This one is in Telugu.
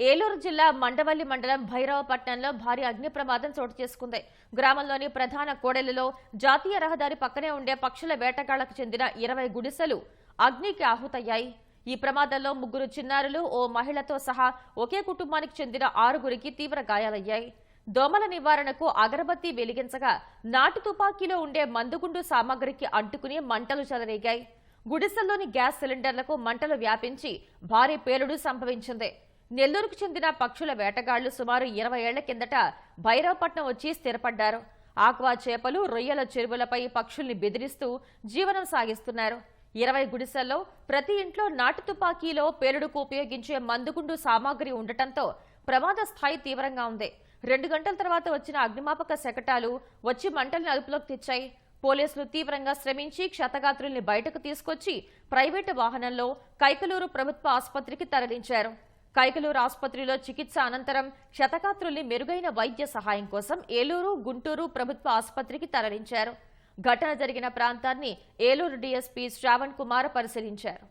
ఏలూరు జిల్లా మండవల్లి మండలం భైరవపట్నంలో భారీ అగ్ని ప్రమాదం చోటు చేసుకుంది. గ్రామంలోని ప్రధాన కోడెలలో జాతీయ రహదారి పక్కనే ఉండే పక్షుల వేటగాళ్ళకు చెందిన ఇరవై గుడిసెలు అగ్నికి ఆహుతయ్యాయి. ఈ ప్రమాదంలో ముగ్గురు చిన్నారులు ఓ మహిళతో సహా ఒకే కుటుంబానికి చెందిన ఆరుగురికి తీవ్ర గాయాలయ్యాయి. దోమల నివారణకు అగరబత్తి వెలిగించగా నాటు తుపాకీలో ఉండే మందుగుండు సామాగ్రికి అంటుకుని మంటలు చెలరేగాయి. గుడిసెల్లోని గ్యాస్ సిలిండర్లకు మంటలు వ్యాపించి భారీ పేలుడు సంభవించింది. నెల్లూరుకు చెందిన పక్షుల వేటగాళ్ళు సుమారు ఇరవై ఏళ్ళ కిందట భైరవపట్నం వచ్చి స్థిరపడ్డారు. ఆక్వా చేపలు రొయ్యల చెరువులపై పక్షుల్ని బెదిరిస్తూ జీవనం సాగిస్తున్నారు. ఇరవై గుడిసెల్లో ప్రతి ఇంట్లో నాటు తుపాకీలో పేలుడుకు ఉపయోగించే మందుగుండు సామాగ్రి ఉండటంతో ప్రమాద స్థాయి తీవ్రంగా ఉంది. రెండు గంటల తర్వాత వచ్చిన అగ్నిమాపక శకటాలు వచ్చి మంటల్ని అదుపులోకి తెచ్చాయి. పోలీసులు తీవ్రంగా శ్రమించి క్షతగాత్రుల్ని బయటకు తీసుకొచ్చి ప్రైవేటు వాహనంలో కైకలూరు ప్రభుత్వ ఆసుపత్రికి తరలించారు. కైకలూరు ఆసుపత్రిలో చికిత్స అనంతరం క్షతగాత్రుల్ని మెరుగైన వైద్య సహాయం కోసం ఏలూరు గుంటూరు ప్రభుత్వ ఆసుపత్రికి తరలించారు. ఘటన జరిగిన ప్రాంతాన్ని ఏలూరు డీఎస్పీ శ్రావణ్ కుమార్ పరిశీలించారు.